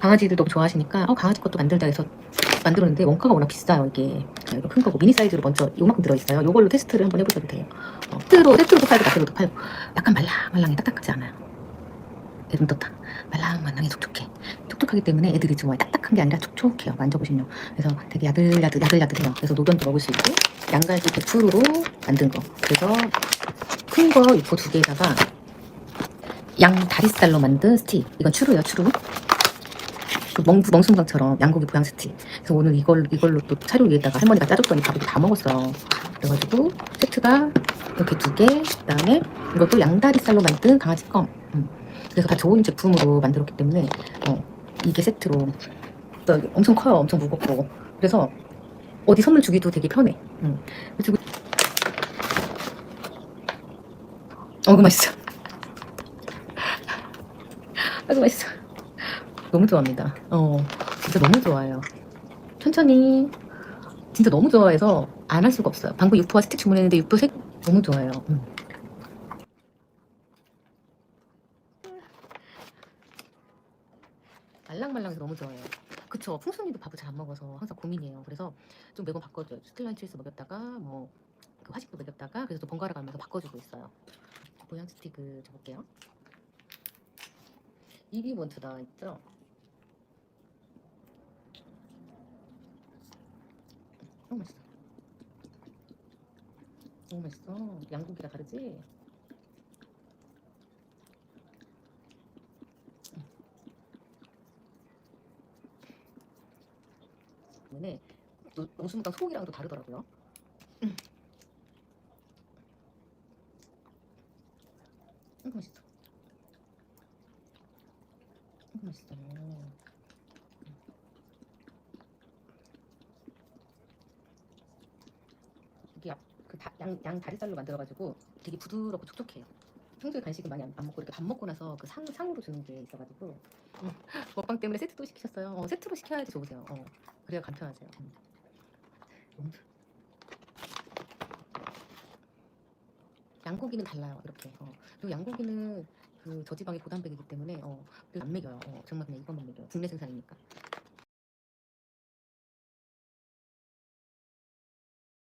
강아지들도 좋아하시니까 어, 강아지 것도 만들자 해서 만들었는데 원가가 워낙 비싸요 이게. 자, 이거 큰 거고 미니 사이즈로 먼저 요만큼 들어있어요. 요걸로 테스트를 한번 해보셔도 돼요. 어, 세트로 세트로도 팔고 나트로도 팔고. 약간 말랑말랑해 딱딱하지 않아요. 애좀 떴다. 말랑말랑해 촉촉해. 촉촉하기 때문에 애들이 좋아해 딱딱한 게 아니라 촉촉해요 만져보시면. 그래서 되게 야들야들 야들야들해요. 그래서 노견도 먹을 수 있고 양갈비 100%로 만든 거. 그래서 큰거 육포 두 개에다가 양 다리살로 만든 스틱. 이건 추루예요 추루 그 멍, 멍순강처럼 양고기 보양 스틱 그래서 오늘 이걸, 이걸로 또 차료 위에다가 할머니가 짜줬더니 밥을 다 먹었어요. 그래가지고 세트가 이렇게 두 개 그다음에 이것도 양다리살로 만든 강아지 껌. 음. 그래서 다 좋은 제품으로 만들었기 때문에 어, 이게 세트로. 또 엄청 커요. 엄청 무겁고. 그래서 어디 선물 주기도 되게 편해. 음. 그리고 어그 맛있어. 아주 맛있어 너무 좋아합니다. 어 진짜 너무 좋아해요. 천천히. 진짜 너무 좋아해서 안 할 수가 없어요. 방금 육포와 스틱 주문했는데 육포 색 너무 좋아해요. 음. 말랑말랑해서 너무 좋아해요. 그쵸. 풍순이도 밥을 잘 안 먹어서 항상 고민이에요. 그래서 좀 매번 바꿔줘요. 스틸란치에서 먹였다가 뭐 그 화식도 먹였다가 그래서 또 번갈아 가면서 바꿔주고 있어요. 보양 스틱을 줘볼게요. 이비먼트 나와 있죠 너무 맛있어 너무 맛있어 양고기라 다르지? 또 오수무당 소고기랑도 다르더라고요. 음. 음, 맛있어. 음, 맛있어. 이게 그 양, 양 다리살로 만들어가지고 되게 부드럽고 촉촉해요. 평소에 간식은 많이 안, 안 먹고 이렇게 밥 먹고 나서 그 상, 상으로 주는 게 있어가지고 음, 먹방 때문에 세트 또 시키셨어요. 어, 세트로 시켜야 지 좋으세요. 어, 그래야 간편하세요. 음. 양고기는 달라요. 이렇게. 어. 그리고 양고기는 그 저지방이 고단백이기 때문에 어, 안 먹여요. 어, 정말 그냥 이것만 먹여요. 국내 생산이니까.